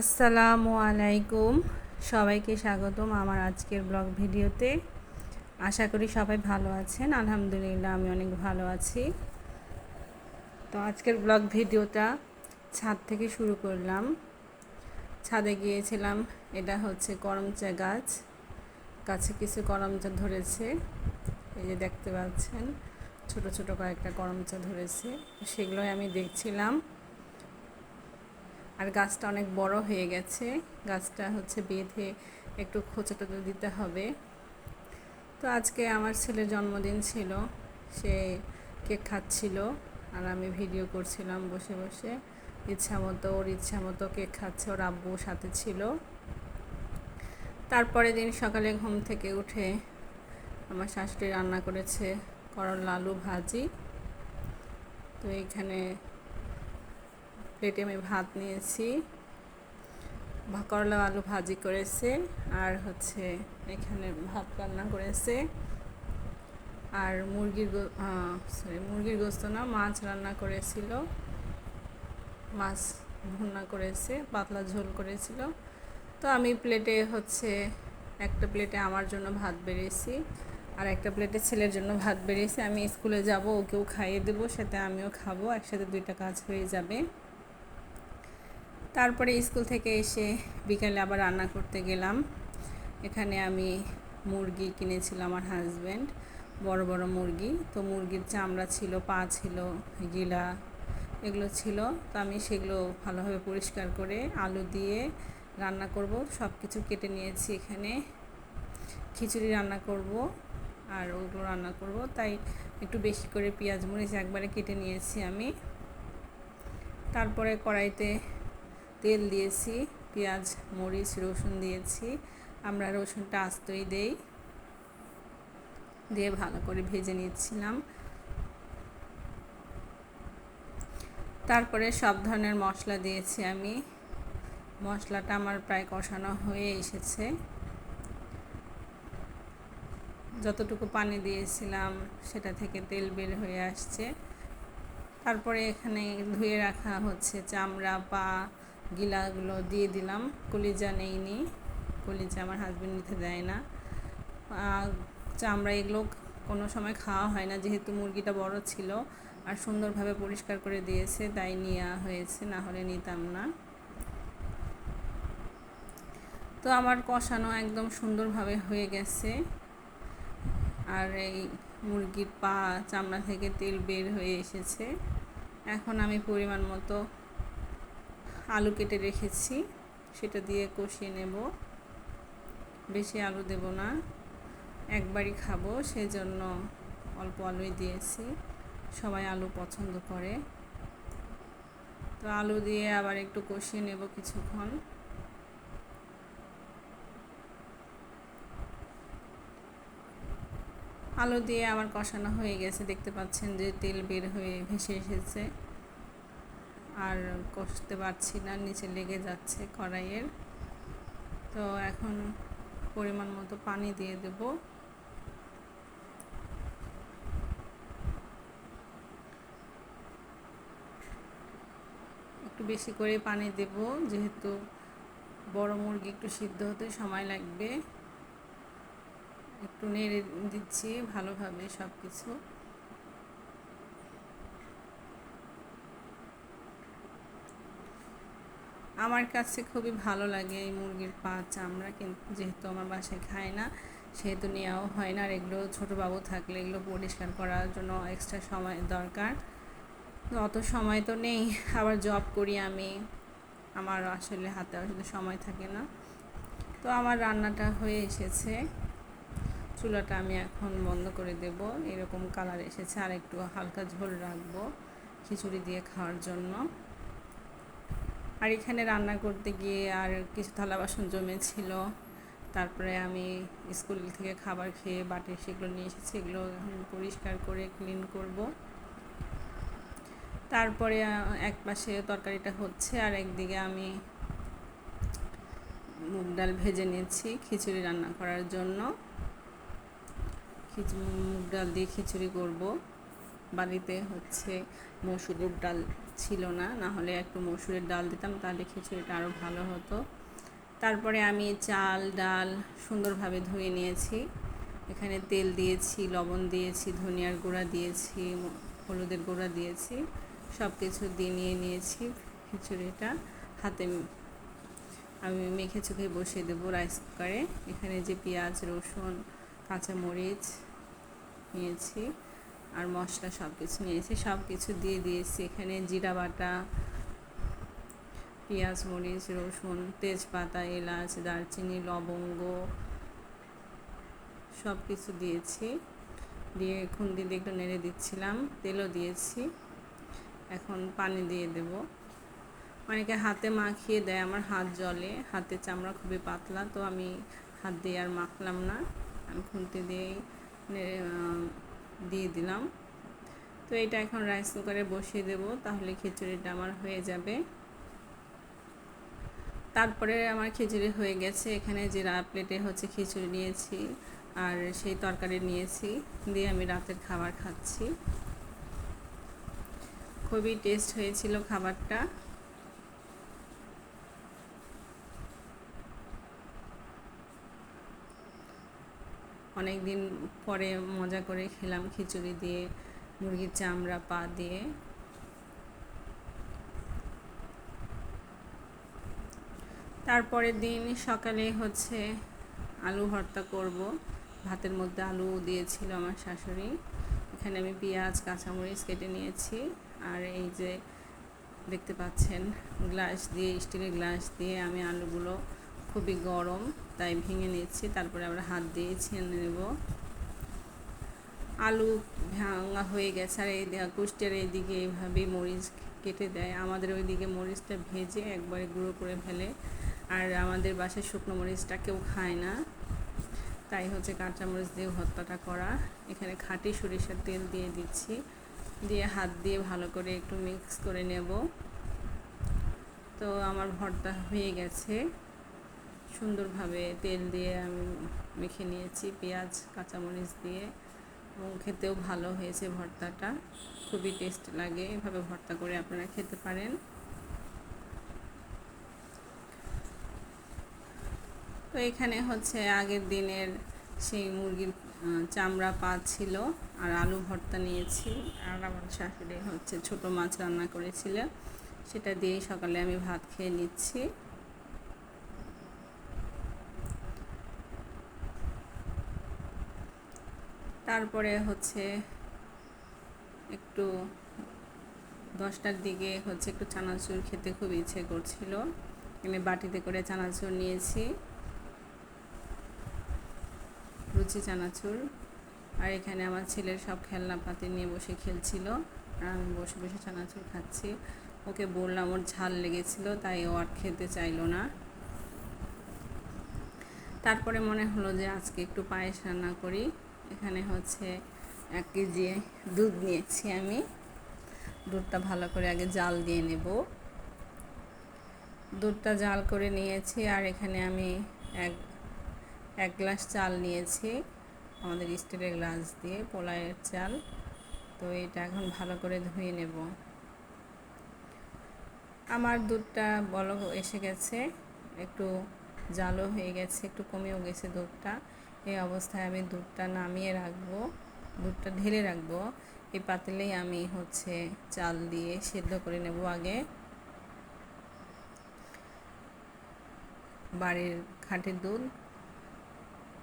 আসসালামু আলাইকুম। সবাইকে স্বাগতম আমার আজকের ব্লগ ভিডিওতে। আশা করি সবাই ভালো আছেন। আলহামদুলিল্লাহ, আমি অনেক ভালো আছি। তো আজকের ব্লগ ভিডিওটা ছাদ থেকে শুরু করলাম। ছাদে গিয়েছিলাম, এটা হচ্ছে করমচা গাছ। গাছে কিছু করমচা ধরেছে। এই যে দেখতে পাচ্ছেন, ছোট ছোট কয়েকটা করমচা ধরেছে। সেগুলোই আমি দেখছিলাম। আর গাছটা অনেক বড় হয়ে গেছে। গাছটা হচ্ছে বেঁধে একটু খোঁচা টোচা দিতে হবে। তো আজকে আমার ছেলের জন্মদিন ছিল, সে কেক খাচ্ছিল আর আমি ভিডিও করছিলাম বসে বসে। ইচ্ছা মতো, ওর ইচ্ছা মতো কেক খাচ্ছে, ওর আব্বু সাথে ছিল। তারপরে দিন সকালে ঘুম থেকে উঠে আমার শাশুড়ি রান্না করেছে করলা আলু ভাজি। তো এইখানে প্লেটে আমি ভাত নিয়েছি। করলা আলু ভাজি করেছে, আর হচ্ছে এখানে ভাত রান্না করেছে। আর মুরগির সরি মুরগির গোস্ত না, মাছ রান্না করেছিল। মাছ ভুনা করেছে, পাতলা ঝোল করেছিল। তো আমি প্লেটে হচ্ছে একটা প্লেটে আমার জন্য ভাত বেরিয়েছি আর একটা প্লেটে ছেলের জন্য ভাত বেরিয়েছি আমি স্কুলে যাব, ওকেও খাইয়ে দেবো সাথে আমিও খাব, একসাথে দুইটা কাজ হয়ে যাবে। তারপরে স্কুল থেকে এসে বিকালে আবার রান্না করতে গেলাম। এখানে আমি মুরগি কিনেছিলাম আমার হাজব্যান্ড বড় বড় মুরগি। তো মুরগির চামড়া ছিল, পা ছিল, গিলা এগুলো ছিল। তো আমি সেগুলো ভালোভাবে পরিষ্কার করে আলু দিয়ে রান্না করব। সব কিছু কেটে নিয়েছি এখানে। খিচুড়ি রান্না করব আর ওগুলো রান্না করব। তাই একটু বেশি করে পেঁয়াজ মরিচ একবারে কেটে নিয়েছি আমি। তারপরে কড়াইতে তেল দিয়েছি, পেঁয়াজ, মরিচ, রসুন দিয়েছি। আমরা রসুনটা আস্তই দেই, দিয়ে ভালো করে ভেজে নিচ্ছিলাম। তারপরে সব ধরনের মশলা দিয়েছি আমি। মশলাটা আমার প্রায় কষানো হয়ে এসেছে। যতটুকু পানি দিয়েছিলাম, সেটা থেকে তেল বের হয়ে আসছে। তারপরে এখানে ধুয়ে রাখা হচ্ছে চামড়া, পা গিলাগুলো দিয়ে দিলাম। কলিজা নেইনি। কলিজা আমার হাজব্যান্ড নিতে দেয় না। চামড়া এগুলো কোনো সময় খাওয়া হয় না, যেহেতু মুরগিটা বড় ছিল আর সুন্দরভাবে পরিষ্কার করে দিয়েছে, তাই নেওয়া হয়েছে, না হলে নিতাম না। তো আমার কষানো একদম সুন্দরভাবে হয়ে গেছে। আর এই মুরগির পা চামড়া থেকে তেল বের হয়ে এসেছে। এখন আমি পরিমাণ মতো আলু কেটে রেখেছি। সেটা দিয়ে কষিয়ে নেব। বেশি আলু দেব না। একবারই খাব, সেজন্য অল্প আলুই দিয়েছি। সবাই আলু পছন্দ করে। তো আলু দিয়ে আবার একটু কষিয়ে নেব কিছুক্ষণ। আলু দিয়ে আবার কষানো হয়ে গেছে। দেখতে পাচ্ছেন যে তেল বের হয়ে ভেসে এসেছে। আর কষতে পারছি না, নিচে লেগে যাচ্ছে কড়াইয়ের। তো এখন পরিমাণ মতো পানি দিয়ে দেব। একটু বেশি করে পানি দেব, যেহেতু বড় মুরগি একটু সিদ্ধ হতে সময় লাগবে। একটু নেড়ে দিচ্ছি ভালোভাবে সব কিছু আমার কাছে খুবই ভালো লাগে এই মুরগির পা চামড়া কিন্তু যেহেতু আমার বাসায় খায় না, সেহেতু নেওয়াও হয় না। আর এগুলো ছোটো বাবু থাকলে এগুলো পরিষ্কার করার জন্য এক্সট্রা সময় দরকার। অত সময় তো নেই। আবার জব করি আমি। আমার আসলে হাতে আসলে সময় থাকে না। তো আমার রান্নাটা হয়ে এসেছে। চুলাটা আমি এখন বন্ধ করে দেব। এরকম কালার এসেছে। আর একটু হালকা ঝোল রাখব খিচুড়ি দিয়ে খাওয়ার জন্য। আর এখানে রান্না করতে গিয়ে আর কিছু থালা বাসন জমেছিল। তারপরে আমি স্কুল থেকে খাবার খেয়ে বাটি সেগুলো নিয়ে এসেছি, এগুলো পরিষ্কার করে ক্লিন করব। তারপরে এক পাশে তরকারিটা হচ্ছে আর একদিকে আমি মুগ ডাল ভেজে নিয়েছি খিচুড়ি রান্না করার জন্য। মুগ ডাল দিয়ে খিচুড়ি করব। বাড়িতে হচ্ছে মসুর ডাল ছিল না না হলে একটু মসুরের ডাল দিতাম তাহলে খিচুড়িটা আরও ভালো হতো। তারপরে আমি চাল, ডাল সুন্দরভাবে ধুয়ে নিয়েছি। এখানে তেল দিয়েছি, লবণ দিয়েছি, ধনিয়ার গুঁড়া দিয়েছি হলুদের গুঁড়া দিয়েছি সব কিছু দিয়ে নিয়ে নিয়েছি খিচুড়িটা। হাতে আমি মেখে চোখে বসিয়ে দেবো রাইস কুকারে। এখানে যে পেঁয়াজ, রসুন, কাঁচামরিচ নিয়েছি। আর মশলা সব কিছু নিয়েছি সব কিছু দিয়ে দিয়েছি। এখানে জিরা বাটা, পেঁয়াজ, মরিচ, রসুন, তেজপাতা, এলাচ, দারচিনি, লবঙ্গ সব কিছু দিয়েছি। দিয়ে খুন্দি দিয়ে একটু নেড়ে দিচ্ছিলাম, তেলও দিয়েছি। এখন পানি দিয়ে দেব। অনেকে হাতে মাখিয়ে দেয়, আমার হাত জলে হাতে চামড়া খুবই পাতলা, তো আমি হাত দিয়ে আর মাখলাম না। আমি খুন্তি দিয়েই দিয়ে দিলাম। তো এটা এখন রাইস কুকারে বসিয়ে দেব, তাহলে খিচুড়িটা আমার হয়ে যাবে। তারপরে আমার খিচুড়ি হয়ে গেছে, এখানে যে প্লেটে হচ্ছে খিচুড়ি নিয়েছি আর সেই তরকারি নিয়েছি, দিয়ে আমি রাতের খাবার খাচ্ছি। খুবই টেস্ট হয়েছিল খাবারটা। অনেক দিন পরে মজা করে খেলাম খিচুড়ি দিয়ে, মুরগির চামড়া পা দিয়ে। তারপরের দিন সকালে হচ্ছে আলু ভর্তা করব। ভাতের মধ্যে আলু দিয়েছিল আমার শাশুড়ি। এখানে আমি পেঁয়াজ, কাঁচামরিচ কেটে নিয়েছি। আর এই যে দেখতে পাচ্ছেন, গ্লাস দিয়ে, স্টিলের গ্লাস দিয়ে আমি আলুগুলো খুবই গরম, তাই ভেঙে নিচ্ছি তারপরে আমরা হাত দিয়ে ছেনে নেব। আলু ভাঙা হয়ে গেছে, আর এই কুষ্টের এইদিকে এইভাবেই মরিচ কেটে দেয়। আমাদের ওইদিকে মরিচটা ভেজে একবারে গুঁড়ো করে ফেলে। আর আমাদের বাসায় শুকনো মরিচটা কেউ খায় না। তাই হচ্ছে কাঁচামরিচ দিয়ে ভর্তাটা করা। এখানে খাঁটি সরিষার তেল দিয়ে দিচ্ছি। দিয়ে হাত দিয়ে ভালো করে একটু মিক্স করে নেব। তো আমার ভর্তা হয়ে গেছে। সুন্দরভাবে তেল দিয়ে আমি মেখে নিয়েছি, পেঁয়াজ, কাঁচামরিচ দিয়ে। এবং খেতেও ভালো হয়েছে ভর্তাটা। খুবই টেস্ট লাগে। এভাবে ভর্তা করে আপনারা খেতে পারেন। তো এখানে হচ্ছে আগের দিনের সেই মুরগির চামড়া পা ছিল আর আলু ভর্তা নিয়েছি। আর আমার শাশুড়ি হচ্ছে ছোট মাছ রান্না করেছিল। সেটা দিয়েই সকালে আমি ভাত খেয়ে নিচ্ছি। তারপরে হচ্ছে একটু দশটার দিকে হচ্ছে একটু চানাচুর খেতে খুব ইচ্ছে করছিল। এখানে বাটিতে করে চানাচুর নিয়েছি। রুচি চানাচুর। আর এখানে আমার ছেলের সব খেলনাপাতি নিয়ে বসে খেলছিল। আর আমি বসে বসে চানাচুর খাচ্ছি। ওকে বললাম ওর ঝাল লেগেছিল, তাই ও আর খেতে চাইলো না। তারপরে মনে হলো যে আজকে একটু পায়েস রান্না করি। এখানে হচ্ছে এক কেজি দুধ নিয়েছি আমি। দুধটা ভালো করে আগে জাল দিয়ে নেব। দুধটা জাল করে নিয়েছি আর এখানে আমি এক এক গ্লাস চাল নিয়েছি, আমাদের স্টিলের গ্লাস দিয়ে পোলায়ের চাল। তো এটা এখন ভালো করে ধুয়ে নেব। আমার দুধটা বলক এসে গেছে, একটু জালও হয়ে গেছে, একটু কমেও গেছে দুধটা। এই অবস্থায় আমি দুধটা নামিয়ে রাখব, দুধটা ঢেলে রাখব। এই পাতিলেই আমি হচ্ছে চাল দিয়ে সেদ্ধ করে নেব আগে। বাড়ির খাঁটির দুধ।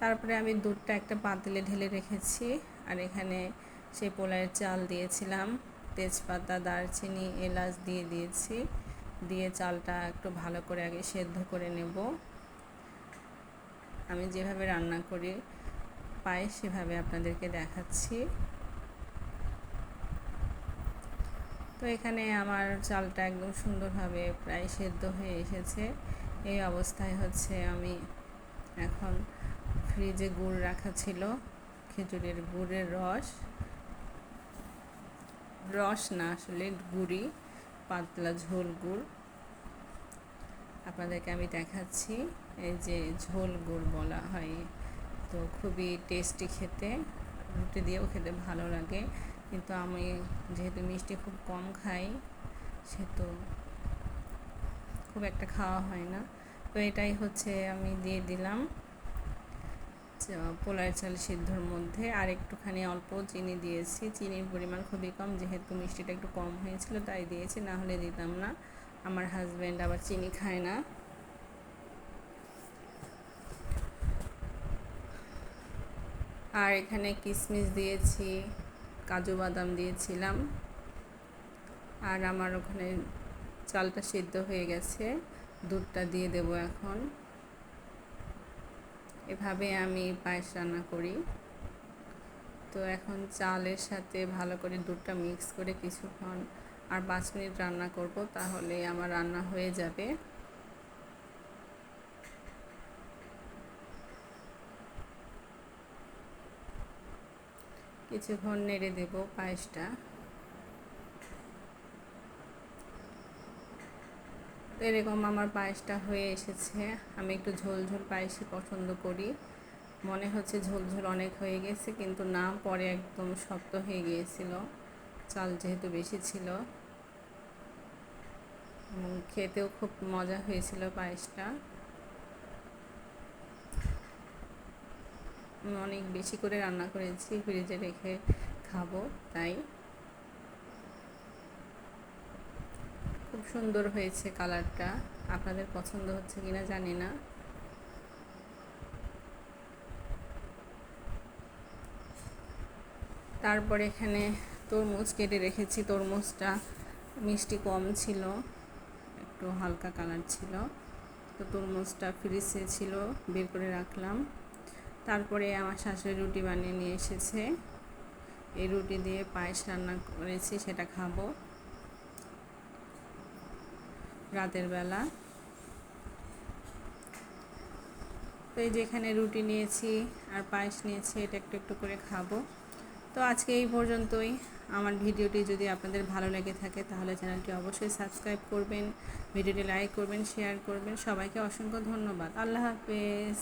তারপরে আমি দুধটা একটা পাতিলে ঢেলে রেখেছি আর এখানে সেই পোলাইয়ের চাল দিয়েছিলাম। তেজপাতা, দারচিনি, এলাচ দিয়ে দিয়েছি। দিয়ে চালটা একটু ভালো করে আগে সেদ্ধ করে নেব। আমি যেভাবে রান্না করি পাই সেভাবে আপনাদেরকে দেখাচ্ছি। তো এখানে আমার চালটা একদম সুন্দরভাবে প্রায় সেদ্ধ হয়ে এসেছে। এই অবস্থায় হচ্ছে আমি এখন ফ্রিজে গুড় রাখা ছিল, খেজুরের গুড়ের রস। রস না, আসলে গুড়ি পাতলা ঝোল গুড়। আপনাদেরকে আমি দেখাচ্ছি। এই যে ঝোল গুড় বলা হয়, তো খুবই টেস্টি খেতে। রুটি দিয়েও খেতে ভালো লাগে। কিন্তু আমি যেহেতু মিষ্টি খুব কম খাই সে তো খুব একটা খাওয়া হয় না। তো এটাই হচ্ছে আমি দিয়ে দিলাম। পোলার চাল সিদ্ধর মধ্যে। আর একটুখানি অল্প চিনি দিয়েছি। চিনির পরিমাণ খুবই কম, যেহেতু মিষ্টিটা একটু কম হয়েছিল, তাই দিয়েছি। না হলে দিতাম না। আমার হাজব্যান্ড আবার চিনি খায় না। আর এখানে কিশমিশ দিয়েছি, কাজু বাদাম দিয়েছিলাম। আর আমার ওখানে চালটা সিদ্ধ হয়ে গেছে, দুধটা দিয়ে দেব এখন। এভাবে আমি পায়েস রান্না করি। তো এখন চালের সাথে ভালো করে দুধটা মিক্স করে কিছুক্ষণ আর পাঁচ মিনিট রান্না করব, তাহলে আমার রান্না হয়ে যাবে। কিছুক্ষণ নেড়ে দেব পায়েসটা। তো এরকম আমার পায়েসটা হয়ে এসেছে। আমি একটু ঝোল ঝোল পায়েসই পছন্দ করি। মনে হচ্ছে ঝোল ঝোল অনেক হয়ে গেছে, কিন্তু না, পরে একদম শক্ত হয়ে গিয়েছিল। চাল যেহেতু বেশি ছিল। খেতেও খুব মজা হয়েছিল পায়েসটা। অনেক বেশি করে রান্না করেছি, ফ্রিজে রেখে খাব, তাই। খুব সুন্দর হয়েছে কালারটা। আপনাদের পছন্দ হচ্ছে কিনা জানি না। তারপরে এখানে তরমুজ কেটে রেখেছি, তরমুজটা মিষ্টি কম ছিল, একটু হালকা কালার ছিল। তো তরমুজটা ফ্রিজে ছিল, বের করে রাখলাম। তারপরে আমার শাশুড়ি রুটি বানিয়ে নিয়ে এসেছে। এই রুটি দিয়ে পায়েস রান্না করেছি, সেটা খাব। রাতের বেলা। তো এই যেখানে রুটি নিয়েছি আর পায়েস নিয়েছি, এটা একটু একটু করে খাব। তো আজকে এই পর্যন্তই। আমার ভিডিওটি যদি আপনাদের ভালো লেগে থাকে, তাহলে চ্যানেলটি অবশ্যই সাবস্ক্রাইব করবেন, ভিডিওটি লাইক করবেন, শেয়ার করবেন। সবাইকে অসংখ্য ধন্যবাদ। আল্লাহ হাফেজ।